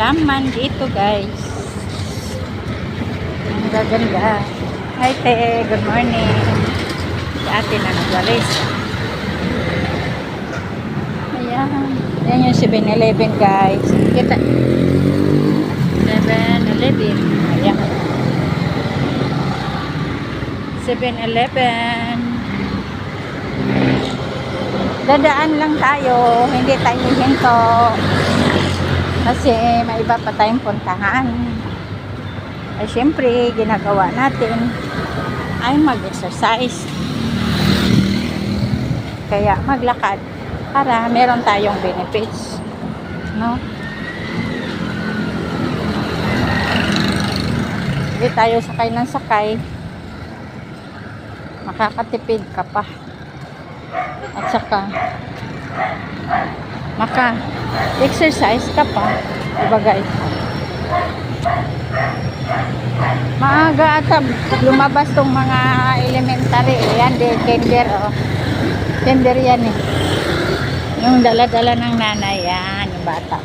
halaman dito guys. Ang gaganda. Hi te, good morning. Si ate na nagwalis. Ayan. Ayan yung 7-Eleven guys. Kita. 7-Eleven. Ayan. 7-Eleven. Dadaan lang tayo. Hindi tayo hinto. Kasi may iba pa tayong puntahan. Ay syempre, ginagawa natin ay mag-exercise. Kaya maglakad para meron tayong benefits. No? Hindi tayo sakay ng sakay. Makakatipid ka pa. At saka, maka exercise ka pa. Diba guys? Maaga at lumabas tong mga elementary. Yan, de, kinder, oh. Kinder yan eh. Yung dala-dala ng nanay, yan, yung bata.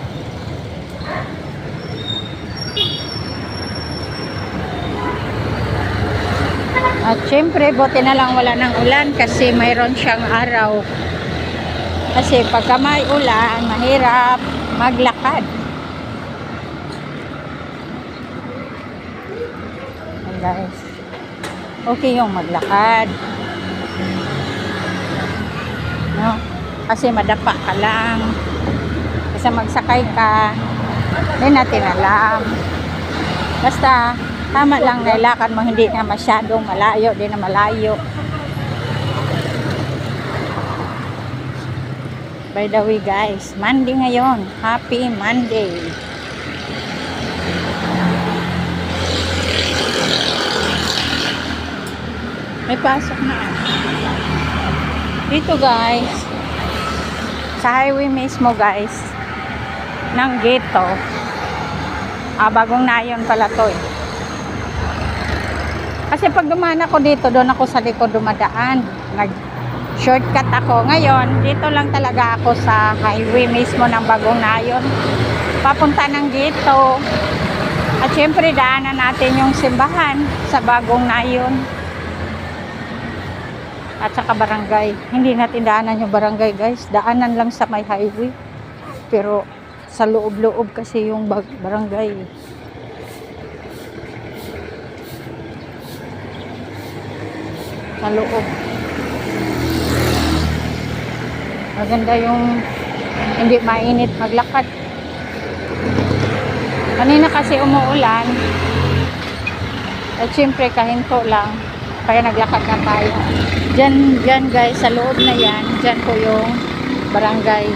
At syempre, buti na lang wala ng ulan kasi mayroon siyang araw. Kasi pagka may ulan, mahirap maglakad. Ayan guys. Okay yung maglakad. No? Kasi madapa ka lang. Kasi magsakay ka. Hindi natin alam. Basta, tama lang na ilakad mo, hindi na masyadong malayo, hindi na malayo. By the way guys, Monday ngayon. Happy Monday. May pasok na. Dito guys, sa highway mismo guys, ng gate to. Ah, bagong nayon pala to eh. Kasi pag dumaan ako dito, doon ako sa likod dumadaan. Nag shortcut ako. Ngayon, dito lang talaga ako sa highway mismo ng bagong nayon. Papunta ng gito. At syempre, daanan natin yung simbahan sa bagong nayon. At saka barangay. Hindi natin daanan yung barangay guys. Daanan lang sa may highway. Pero sa loob-loob kasi yung barangay. Sa loob. Maganda yung hindi mainit maglakad. Kanina kasi umuulan. At syempre kahinto lang. Kaya naglakad na tayo. Diyan, diyan guys, sa loob na yan. Diyan po yung barangay.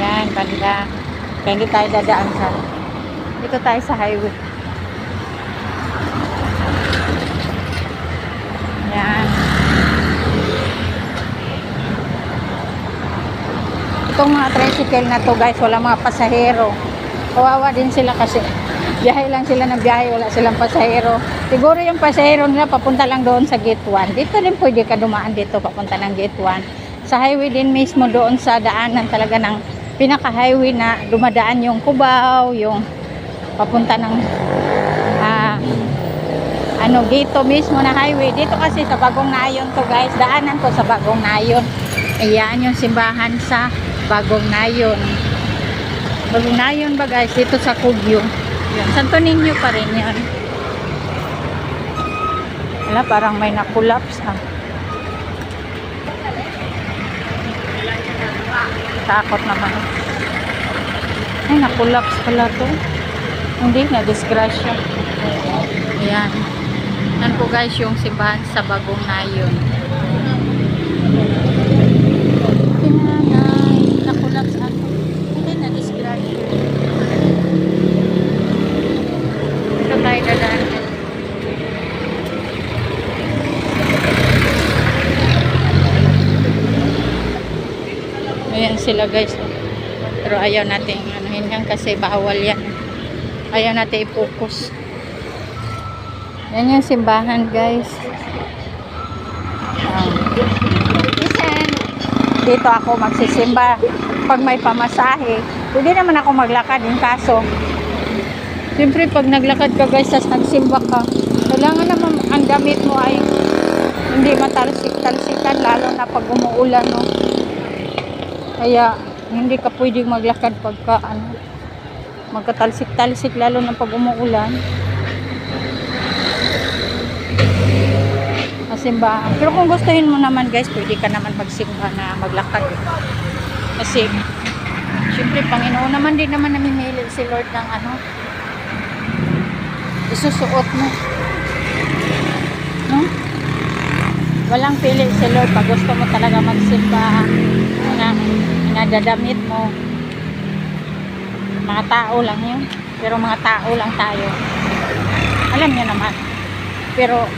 Yan, banda. Kaya hindi tayo dadaan sa dito tayo sa highway. Yan. Itong mga tricycle na to guys, wala mga pasahero. Kawawa din sila kasi biyahe lang sila ng biyahe, wala silang pasahero. Siguro yung pasahero nila papunta lang doon sa gate 1. Dito rin pwede ka dumaan dito papunta ng gate 1. Sa highway din mismo doon sa daanan talaga ng pinaka-highway na dumadaan yung Cubao, yung papunta ng ah, ano dito mismo na highway. Dito kasi sa Bagong Nayon to guys. Daanan to sa Bagong Nayon. Ayan yung simbahan sa Bagong Nayon. Bagong Nayon ba guys? Dito sa Kugyo. Yan. Santo Niño pa rin yan. Wala, parang may nakulaps ah. Takot naman. Ay, nakulaps pala to. Hindi, na-disgrasya. Ayan. Yan po guys yung simbahan sa Bagong Nayon. Pinanay, nakulaps ako. Hindi, na-disgrasya. Ito tayo dadaan. Ayan sila guys. Pero ayaw natin anuhin yan kasi bawal yan. Ayaw natin i-focus. Yan yung simbahan guys. Um, dito ako magsisimba. Pag may pamasahe, pwede naman ako maglakad yung kaso Siyempre, pag naglakad ka guys, tas nagsimba ka, kailangan naman ang damit mo ay hindi matalsik-talsikan, lalo na pag umuulan, no? Kaya, hindi ka pwedeng maglakad pagka, ano, magkatalsik-talsik, lalo na pag umuulan. Masimbahan. Pero kung gustuhin mo naman guys, pwede ka naman magsimba na maglakad. eh. Kasi, syempre, Panginoon naman din naman namimili si Lord ng ano, isusuot mo. No? Walang pili si Lord pag gusto mo talaga magsimba na nadadamit mo. Mga tao lang yun. Pero mga tao lang tayo. Alam niyo naman. Pero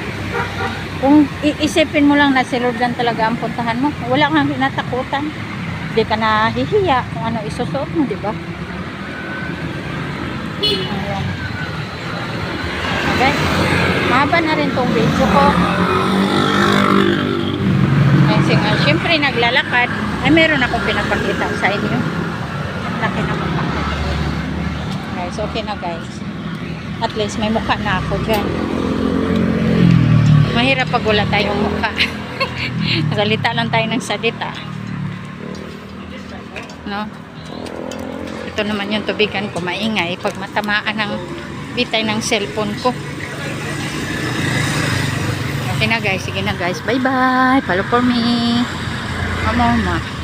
kung iisipin mo lang na si Lord lang talaga ang puntahan mo, wala kang kinatakutan. Hindi ka nahihiya kung ano isusuot mo, di ba? Ayan. Okay. Mahaba na rin tong video ko. Kasi nga, syempre naglalakad, ay meron akong pinapakita sa inyo. Laki naman Guys, okay na guys. At least may mukha na ako dyan. Mahirap pag wala tayong mukha. Salita lang tayo ng salita. No? Ito naman yung tubigan ko, maingay. Pag matamaan ng bitay ng cellphone ko. Okay na guys, sige na guys. Bye bye. Follow for me. Mama, mama.